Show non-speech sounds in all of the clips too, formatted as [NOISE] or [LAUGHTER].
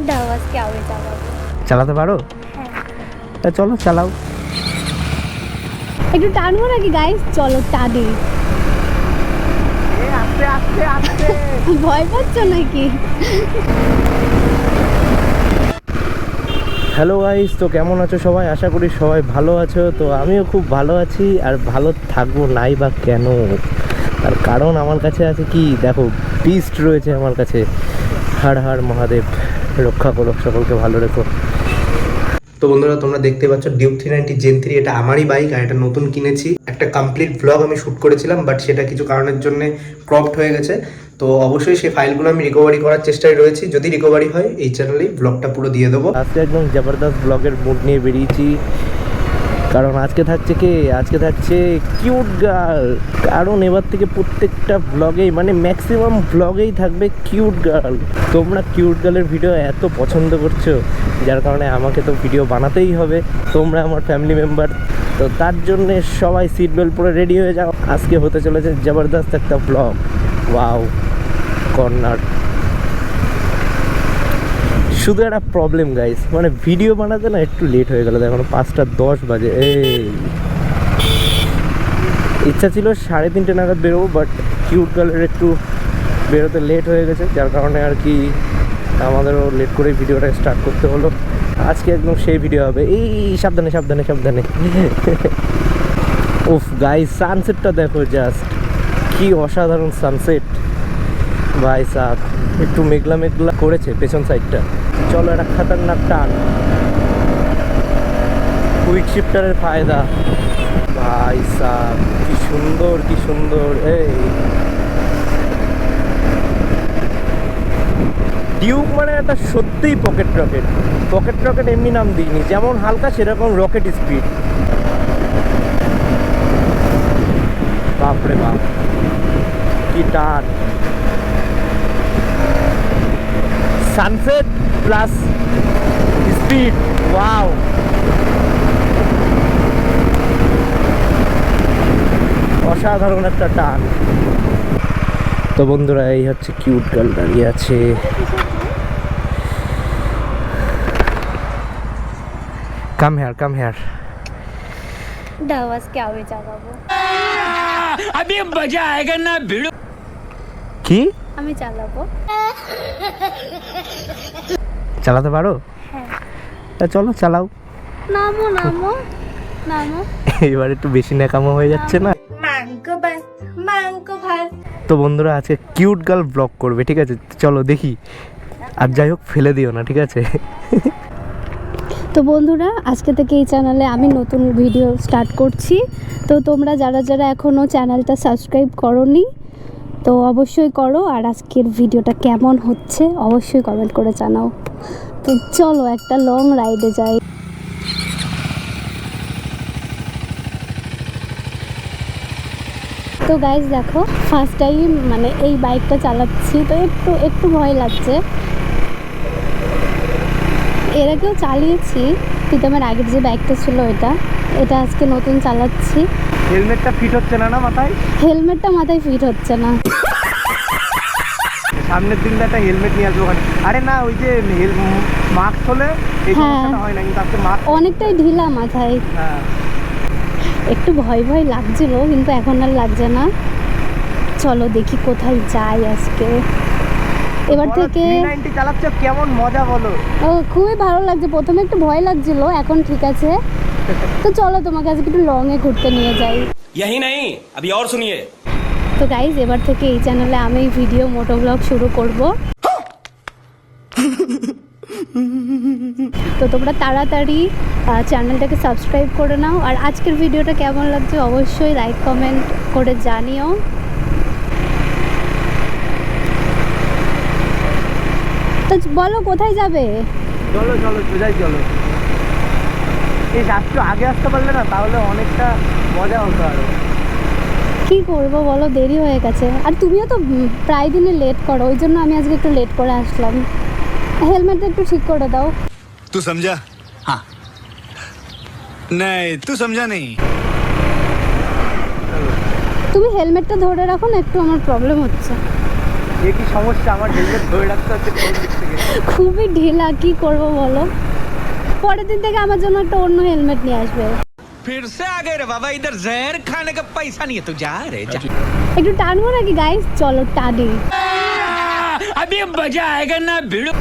দাও আজকে আমি চালাবো। চালাতে পারো? হ্যাঁ। তা চলো চালাও। একটু টানবো নাকি গাইস চলো টানি। আস্তে আস্তে আস্তে। [LAUGHS] ভয় পাচ্ছ নাকি? হ্যালো গাইস তো কেমন আছো সবাই? আশা করি সবাই ভালো আছো। তো আমিও খুব ভালো আছি আর ভালো থাকব নাই বা কেন? তার কারণ আমার কাছে আছে কি? দেখো বিস্ট রয়েছে আমার কাছে। হাড় হাড় মহাদেব। রক্ষা করো, সকলকে ভালো রেখো। তো বন্ধুরা, তোমরা দেখতে পাচ্ছ Duke three ninety gen three এটা আমারই বাইক আর এটা নতুন কিনেছি। একটা কমপ্লিট ব্লগ আমি শ্যুট করেছিলাম বাট সেটা কিছু কারণের জন্য ক্রপড হয়ে গেছে। তো অবশ্যই সেই ফাইলগুলো আমি রিকভারি করার চেষ্টায় রয়েছি। যদি রিকভারি হয়, এই চ্যানেলেই ব্লগটা পুরো দিয়ে দেবো। আজকে একদম জবরদস্ত ব্লগের মুড নিয়ে বেরিয়েছি। কারণ আজকে থাকছে কে? আজকে থাকছে কিউট গার্ল কারণ এবার থেকে প্রত্যেকটা ব্লগেই মানে ম্যাক্সিমাম ব্লগেই থাকবে কিউট গার্ল তোমরা কিউট গার্লের ভিডিও এত পছন্দ করছ, যার কারণে আমাকে তো ভিডিও বানাতেই হবে। তোমরা আমার ফ্যামিলি মেম্বার তো তার জন্যে সবাই সিট বেল্ট পরে রেডি হয়ে যাও। আজকে হতে চলেছে জবরদস্ত একটা ব্লগ ওয়াও কর্নার শুধু একটা প্রবলেম গাইস মানে ভিডিও বানাতে না একটু লেট হয়ে গেল। এখন পাঁচটা দশ বাজে। এই। ইচ্ছা ছিল সাড়ে তিনটে নাগাদ বেরোবো বাট কিউট গার্লের একটু বেরোতে লেট হয়ে গেছে। যার কারণে আর কি আমাদেরও লেট করে ভিডিওটা স্টার্ট করতে হলো। আজকে একদম সেই ভিডিও হবে। এই সাবধানে সাবধানে সাবধানে। [LAUGHS] উফ গাইস সানসেটটা দেখো জাস্ট কি অসাধারণ সানসেট ভাই সাহ একটু মেঘলা মেঘলা করেছে পেছন সাইডটা চলো, একটা খাতারনাক টান। কুইক শিফটারের ফায়দা। ভাই সাহ কি সুন্দর কি সুন্দর, এই। ডিউক মানে একটা সত্যিই পকেট রকেট পকেট রকেট এমনি নাম দিইনি, যেমন হালকা সেরকম রকেট স্পিড বাপরে বাপ, কি টান। সানসেট প্লাস স্পিড ওয়াও অসাধারণ একটা টান তো বন্ধুরা এই হচ্ছে কিউট গার্ল দাঁড়িয়ে আছে কাম হেয়ার কাম হেয়ার দাও আজকে আমি চালাবো अभी मजा आएगा ना भिड़ो কি? আমি চালাবো। চালাতে পারো? হ্যাঁ। তা চলো চালাও। নামো নামো নামো। এবার একটু বেশি ন্যাকামো হয়ে যাচ্ছে না? মাংক ভাত মাংক ভাত। তো বন্ধুরা আজকে কিউট গার্ল ব্লগ করবে ঠিক আছে? চলো দেখি। আর যাই হোক ফেলে দিও না ঠিক আছে? তো বন্ধুরা আজকে থেকে এই চ্যানেলে আমি নতুন ভিডিও স্টার্ট করছি। তো তোমরা যারা যারা এখনও চ্যানেলটা সাবস্ক্রাইব করনি তো অবশ্যই করো, আর আজকের ভিডিওটা কেমন হচ্ছে অবশ্যই কমেন্ট করে জানাও। তো চলো একটা লং রাইডে যাই। তো গাইজ দেখো ফার্স্ট টাইম মানে এই বাইকটা চালাচ্ছি, তো একটু একটু ভয় লাগছে। এর আগেও চালিয়েছি কিন্তু আমার আগের যে বাইকটা ছিল এটা এটা আজকে নতুন চালাচ্ছি। হেলমেটটা ফিট হচ্ছে না না মাথায়? হেলমেটটা মাথায় ফিট হচ্ছে না। সামনের দিন একটা হেলমেট নিয়ে আসব আরে না ওই যে মাস্ক হলে এই হ্যাঁ। সমস্যাটা হয় না কিন্তু আজকে মাস্ক অনেকটাই ঢিলা মাথায়। হ্যাঁ। একটু ভয় ভয় লাগছিল কিন্তু এখন আর লাগছে না। চলো দেখি কোথায় যাই আজকে। এবার থেকে নাইনটি চালাচ্ছ কেমন মজা বলো ও খুবই ভালো লাগছে প্রথমে একটু ভয় লাগছিল এখন ঠিক আছে তো চলো তোমাকে আজকে একটু লংয়ে ঘুরতে নিয়ে যাই यही नहीं अभी और सुनिए তো গাইজ এবার থেকে এই চ্যানেলে আমি ভিডিও মোটো ব্লগ শুরু করব তো তোমরা তাড়াতাড়ি চ্যানেলটাকে সাবস্ক্রাইব করে নাও আর আজকের ভিডিওটা কেমন লাগছে অবশ্যই লাইক কমেন্ট করে জানিও বলো কোথায় যাবে? চলো চলো সোজাই চলো। এই রাত্রে আগে আসতে পারলে না তাহলে অনেকটা মজা হতো আরও। কি করব বলো দেরি হয়ে গেছে। আর তুমিও তো প্রায় দিনে লেট করো ওই জন্য আমি আজকে একটু লেট করে আসলাম। হেলমেটটা একটু ঠিক করে দাও। তুই সমঝা হ্যাঁ নাই তুই সমঝা নেই তুমি হেলমেটটা ধরে রাখো না একটু আমার প্রবলেম হচ্ছে। কি সমস্যা আমার হেলমেট ধরে রাখতে হচ্ছে কোন দিক থেকে খুবই ঢিলা কি করব বলো পরের দিন থেকে আমার জন্য একটা অন্য হেলমেট নিয়ে আসবে फिर से आ गए रे बाबा इधर जहर खाने का पैसा नहीं है तू जा रे जा একটু টানবো নাকি গাইস চলো টানি अभी मजा आएगा ना भिड़ो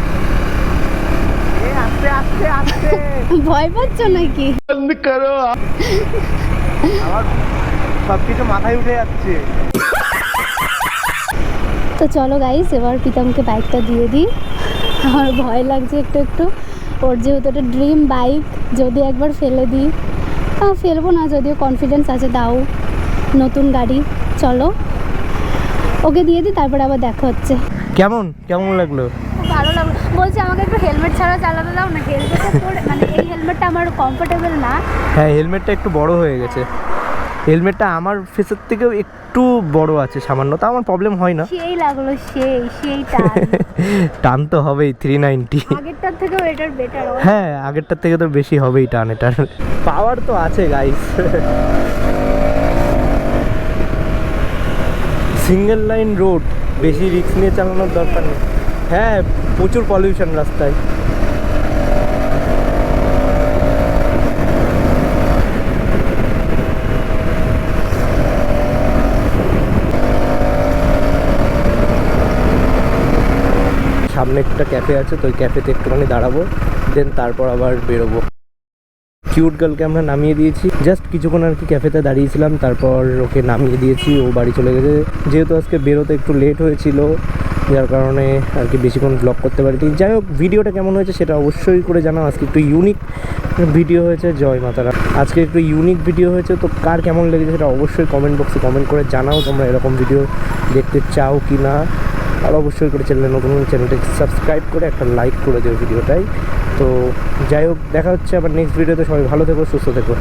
এ আস্তে আস্তে আস্তে ভয় পাচ্ছ নাকি আমার সব কিছু মাথায় উঠে যাচ্ছে তো চলো গাইস এবার প্রীতমকে বাইকটা দিয়ে দিই। আমার ভয় লাগছে একটু একটু। ওর যেহেতু একটা ড্রিম বাইক যদি একবার ফেলে দিই। ফেলব না যদিও কনফিডেন্স আছে দাও। নতুন গাড়ি চলো। ওকে দিয়ে দিই তারপরে আবার দেখা হচ্ছে। কেমন? কেমন লাগল? ভালো লাগল। বলছি আমাকে একটু হেলমেট ছাড়া চালাতে দাও না হেলমেটটা মানে এই হেলমেটটা আমার কমফোর্টেবল না। হ্যাঁ হেলমেটটা একটু বড় হয়ে গেছে। হেলমেটটা আমার ফেসের থেকেও একটু বড় আছে সামান্য তা আমার প্রবলেম হয় না। সেই লাগল সেই সেই টান। [LAUGHS] টান তো হবেই থ্রি নাইনটি আগেরটার থেকেও এটার বেটার হ্যাঁ। আগেরটার থেকে তো বেশি হবেই টান এটার। পাওয়ার তো আছে গাইস সিঙ্গেল লাইন রোড বেশি রিস্ক নিয়ে চালানোর দরকার নেই। হ্যাঁ প্রচুর পলিউশন রাস্তায়। সামনে একটা ক্যাফে আছে, তো ওই ক্যাফেতে একটুখানি দাঁড়াবো দেন তারপর আবার বেরোবো। কিউট গার্লকে আমরা নামিয়ে দিয়েছি। জাস্ট কিছুক্ষণ আর কি ক্যাফেতে দাঁড়িয়েছিলাম, তারপর ওকে নামিয়ে দিয়েছি, ও বাড়ি চলে গেছে। যেহেতু আজকে বেরোতে একটু লেট হয়েছিল, যার কারণে আর কি বেশিক্ষণ ব্লগ করতে পারিনি। যাই হোক ভিডিওটা কেমন হয়েছে সেটা অবশ্যই করে জানাও। আজকে একটু ইউনিক ভিডিও হয়েছে, জয় মাতারা। আজকে একটু ইউনিক ভিডিও হয়েছে, তো কার কেমন লেগেছে সেটা অবশ্যই কমেন্ট বক্সে কমেন্ট করে জানাও, তোমরা এরকম ভিডিও দেখতে চাও কি না আর অবশ্যই করে চ্যানেলে নতুন নতুন চ্যানেলটাকে সাবস্ক্রাইব করে একটা লাইক করে দেবে ভিডিওটাই তো যাই হোক, দেখা হচ্ছে আবার নেক্সট ভিডিওতে সবাই ভালো থেকো, সুস্থ থেকো।